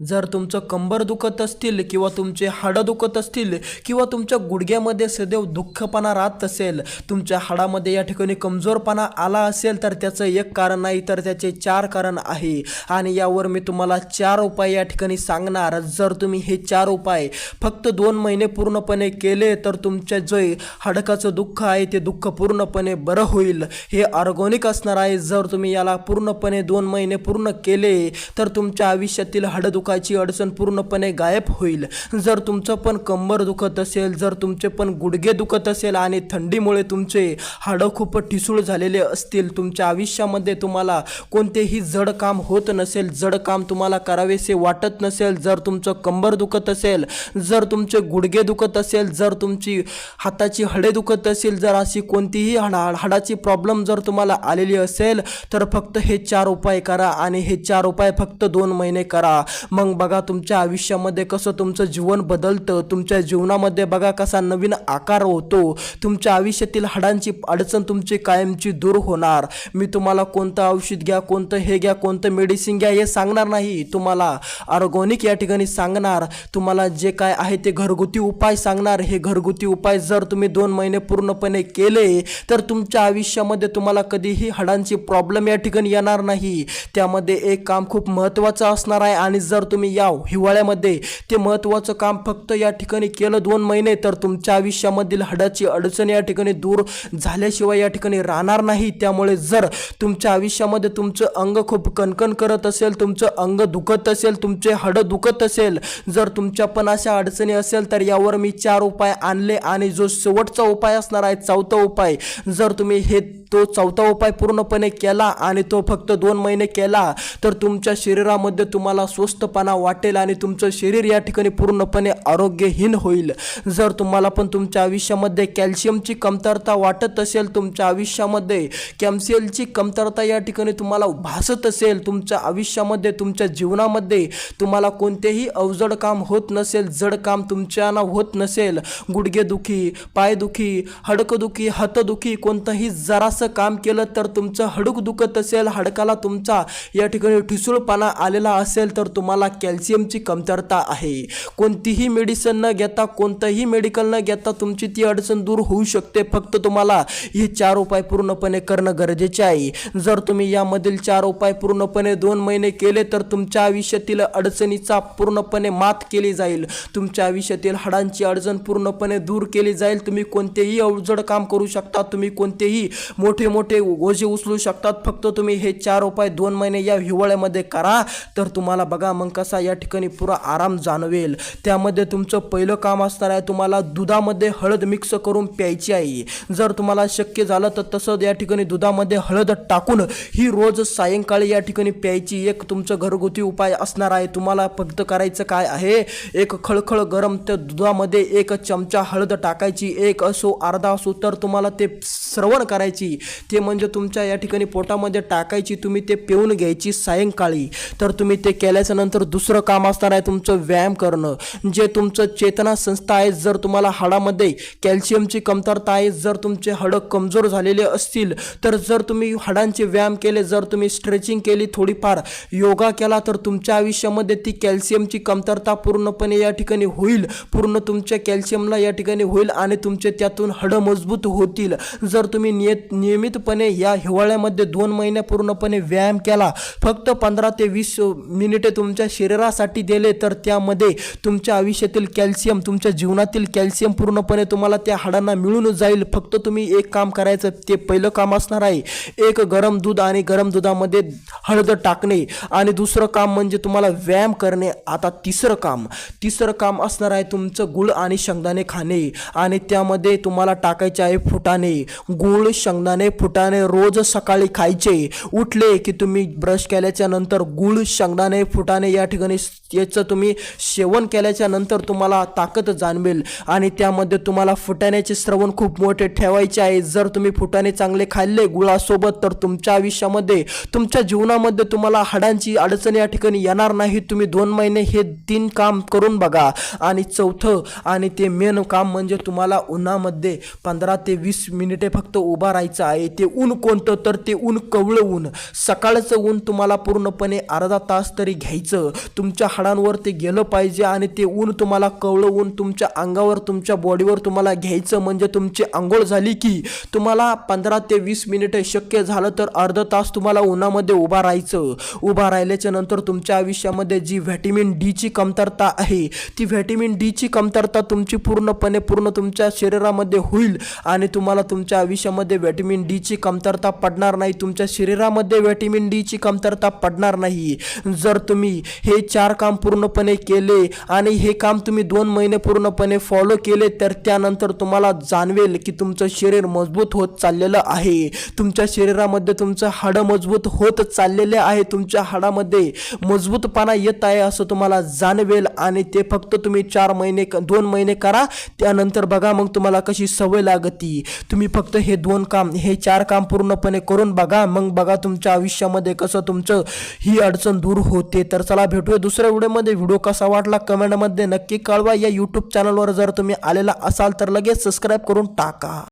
जर तुमचं कंबर दुखत असतील किंवा तुमचे हाडं दुखत असतील किंवा तुमच्या गुडघ्यामध्ये सदैव दुःखपणा राहत असेल तुमच्या हाडामध्ये या ठिकाणी कमजोरपणा आला असेल तर त्याचं एक कारण नाही तर त्याचे चार कारण आहे. आणि यावर मी तुम्हाला चार उपाय या ठिकाणी सांगणार. जर तुम्ही हे चार उपाय फक्त दोन महिने पूर्णपणे केले तर तुमच्या जे हाडकाचं दुःख आहे ते दुःख पूर्णपणे बरं होईल. हे ऑर्गॉनिक असणार आहे. जर तुम्ही याला पूर्णपणे दोन महिने पूर्ण केले तर तुमच्या आयुष्यातील हाडं दुखाची अडचण पूर्णपणे गायब होईल. जर तुमचं पण कंबर दुखत असेल जर तुमचे पण गुडघे दुखत असेल आणि थंडीमुळे तुमचे हाडं खूप ठिसूळ झालेले असतील तुमच्या आयुष्यामध्ये तुम्हाला कोणतेही जड काम होत नसेल जड काम तुम्हाला करावेसे वाटत नसेल जर तुमचं कंबर दुखत असेल जर तुमचे गुडघे दुखत असेल जर तुमची हाताची हडे दुखत असेल जर अशी कोणतीही हाडा हाडाची प्रॉब्लेम जर तुम्हाला आलेली असेल तर फक्त हे चार उपाय करा आणि हे चार उपाय फक्त दोन महिने करा. मग बघा तुमच्या आयुष्यामध्ये कसं तुमचं जीवन बदलतं तुमच्या जीवनामध्ये बघा कसा नवीन आकार होतो तुमच्या आयुष्यातील हाडांची अडचण तुमची कायमची दूर होणार. मी तुम्हाला कोणतं औषध घ्या कोणतं हे घ्या कोणतं मेडिसिन घ्या हे सांगणार नाही. तुम्हाला ऑर्गॉनिक या ठिकाणी सांगणार. तुम्हाला जे काय आहे ते घरगुती उपाय सांगणार. हे घरगुती उपाय जर तुम्ही दोन महिने पूर्णपणे केले तर तुमच्या आयुष्यामध्ये तुम्हाला कधीही हाडांची प्रॉब्लेम या ठिकाणी येणार नाही. त्यामध्ये एक काम खूप महत्त्वाचं असणार आहे आणि जर तुम्ही या हिवाळ्यामध्ये ते महत्त्वाचं काम फक्त या ठिकाणी केलं दोन महिने तर तुमच्या आयुष्यामधील हडाची अडचण या ठिकाणी दूर झाल्याशिवाय या ठिकाणी राहणार नाही. त्यामुळे जर तुमच्या आयुष्यामध्ये तुमचं अंग खूप कणकण करत असेल तुमचं अंग दुखत असेल तुमचे हडं दुखत असेल जर तुमच्या पण अशा अडचणी असेल तर यावर मी चार उपाय आणले आणि जो शेवटचा उपाय असणार आहे चौथा उपाय. जर तुम्ही हे तो चौथा उपाय पूर्णपणे केला आणि तो फक्त दोन महिने केला तर तुमच्या शरीरामध्ये तुम्हाला स्वस्थपणा वाटेल आणि तुमचं शरीर या ठिकाणी पूर्णपणे आरोग्यहीन होईल. जर तुम्हाला पण तुमच्या आयुष्यामध्ये कॅल्शियमची कमतरता वाटत असेल तुमच्या आयुष्यामध्ये कॅम्सियलची कमतरता या ठिकाणी तुम्हाला भासत असेल तुमच्या आयुष्यामध्ये तुमच्या जीवनामध्ये तुम्हाला कोणतेही अवजड काम होत नसेल जड काम तुमच्याना होत नसेल गुडघेदुखी पायदुखी हडकदुखी हातदुखी कोणतंही असं काम केलं तर तुमचं हडूक दुखत असेल हाडकाला तुमचा या ठिकाणी ठिसूळपणा आलेला असेल तर तुम्हाला कॅल्शियमची कमतरता आहे. कोणतीही मेडिसिन न घेता कोणतंही मेडिकल न घेता तुमची ती अडचण दूर होऊ शकते. फक्त तुम्हाला हे चार उपाय पूर्णपणे करणं गरजेचे आहे. जर तुम्ही यामधील चार उपाय पूर्णपणे दोन महिने केले तर तुमच्या आयुष्यातील अडचणीचा पूर्णपणे मात केली जाईल. तुमच्या आयुष्यातील हाडांची अडचण पूर्णपणे दूर केली जाईल. तुम्ही कोणतेही अवजड काम करू शकता. तुम्ही कोणतेही मोठे मोठे ओझे उचलू शकतात. फक्त तुम्ही हे चार उपाय दोन महिने या हिवाळ्यामध्ये करा तर तुम्हाला बघा मग कसा या ठिकाणी पुरा आराम जाणवेल. त्यामध्ये तुमचं पहिलं काम असणार आहे तुम्हाला दुधामध्ये हळद मिक्स करून प्यायची आहे. जर तुम्हाला शक्य झालं तर तसं या ठिकाणी दुधामध्ये हळद टाकून ही रोज सायंकाळी या ठिकाणी प्यायची एक तुमचं घरगुती उपाय असणार आहे. तुम्हाला फक्त करायचं काय आहे? एक खळखळ गरम त्या दुधामध्ये एक चमचा हळद टाकायची एक असो अर्धा असो तर तुम्हाला ते श्रवण करायची. ते म्हणजे तुमच्या या ठिकाणी पोटामध्ये टाकायची तुम्ही ते पिऊन घ्यायची सायंकाळी. तर तुम्ही ते केल्याच्यानंतर दुसरं काम असणार आहे तुमचं व्यायाम करणं. जे तुमचं चेतना संस्था आहे जर तुम्हाला हाडामध्ये कॅल्शियमची कमतरता आहे जर तुमचे हाडं कमजोर झालेले असतील तर जर तुम्ही हाडांचे व्यायाम केले जर तुम्ही स्ट्रेचिंग केली थोडीफार योगा केला तर तुमच्या आयुष्यामध्ये ती कॅल्शियमची कमतरता पूर्णपणे या ठिकाणी होईल. पूर्ण तुमच्या कॅल्शियमला या ठिकाणी होईल आणि तुमचे त्यातून हाडं मजबूत होतील. जर तुम्ही नियत नियमितपणे या हिवाळ्यामध्ये दोन महिने पूर्णपणे व्यायाम केला. फक्त पंधरा ते वीस मिनिटे तुमच्या शरीरासाठी दिले तर त्यामध्ये तुमच्या आयुष्यातील कॅल्शियम तुमच्या जीवनातील कॅल्शियम पूर्णपणे तुम्हाला त्या हाडांना मिळून जाईल. फक्त तुम्ही एक काम करायचं ते पहिलं काम असणार आहे. एक गरम दूध आणि गरम दुधामध्ये हळद टाकणे. आणि दुसरं काम म्हणजे तुम्हाला व्यायाम करणे. आता तिसरं काम. तिसरं काम असणार आहे तुमचं गुळ आणि शेंगदाणे खाणे. आणि त्यामध्ये तुम्हाला टाकायचे आहे फुटाणे. गुळ शेंगदाणे फुटाणे रोज सकाळी खायचे. उठले की तुम्ही ब्रश केल्याच्यानंतर गुळ शेंगदाणे फुटाणे या ठिकाणी याचं तुम्ही सेवन केल्याच्यानंतर तुम्हाला ताकद जाणवेल. आणि त्यामध्ये तुम्हाला फुटाण्याचे श्रवण खूप मोठे ठेवायचे आहे. जर तुम्ही फुटाणे चांगले खाल्ले गुळासोबत तर तुमच्या आयुष्यामध्ये तुमच्या जीवनामध्ये तुम्हाला हाडांची अडचण या ठिकाणी येणार नाही. तुम्ही दोन महिने हे तीन काम करून बघा. आणि चौथं आणि ते मेन काम म्हणजे तुम्हाला उन्हामध्ये पंधरा ते वीस मिनिटे फक्त उभा राहायचं आहे ते ऊन कोणतं? तर ते ऊन कवळं ऊन. सकाळचं ऊन तुम्हाला पूर्णपणे अर्धा तास तरी घ्यायचं. तुमच्या हाडांवर ते गेलं पाहिजे आणि ते ऊन तुम्हाला कवळं ऊन तुमच्या अंगावर तुमच्या बॉडीवर तुम्हाला घ्यायचं. म्हणजे तुमची आंघोळ झाली की तुम्हाला पंधरा ते वीस मिनिटं शक्य झालं तर अर्धा तास तुम्हाला उन्हामध्ये उभा राहायचं. उभा राहिल्याच्या नंतर तुमच्या आयुष्यामध्ये जी व्हॅटिमिन डीची कमतरता आहे ती व्हॅटिमिन डीची कमतरता तुमची पूर्णपणे पूर्ण तुमच्या शरीरामध्ये होईल आणि तुम्हाला तुमच्या आयुष्यामध्ये व्हिटॅमिन डीची कमतरता पडणार नाही तुमच्या शरीरामध्ये व्हिटॅमिन डीची कमतरता पडणार नाही. जर तुम्ही हे चार काम पूर्णपणे केले आणि हे काम तुम्ही दोन महिने पूर्णपणे फॉलो केले तर त्यानंतर तुम्हाला जाणवेल की तुमचं शरीर मजबूत होत चाललेलं आहे. तुमच्या शरीरामध्ये तुमचं हाडं मजबूत होत चाललेले आहे. तुमच्या हाडामध्ये मजबूतपणा येत आहे असं तुम्हाला जाणवेल आणि ते फक्त तुम्ही चार महिने दोन महिने करा. त्यानंतर बघा मग तुम्हाला कशी सवय लागती. तुम्ही फक्त हे दोन काम हे चार काम पूर्णपणे करून बघा. मग बघा तुमच्या आयुष्यामध्ये कसं तुमचं ही अडचण दूर होते. तर चला भेटूया दुसऱ्या व्हिडिओमध्ये. व्हिडिओ कसा वाटला कमेंटमध्ये नक्की कळवा. या यूट्यूब चॅनलवर जर तुम्ही आलेला असाल तर लगेच सबस्क्राईब करून टाका.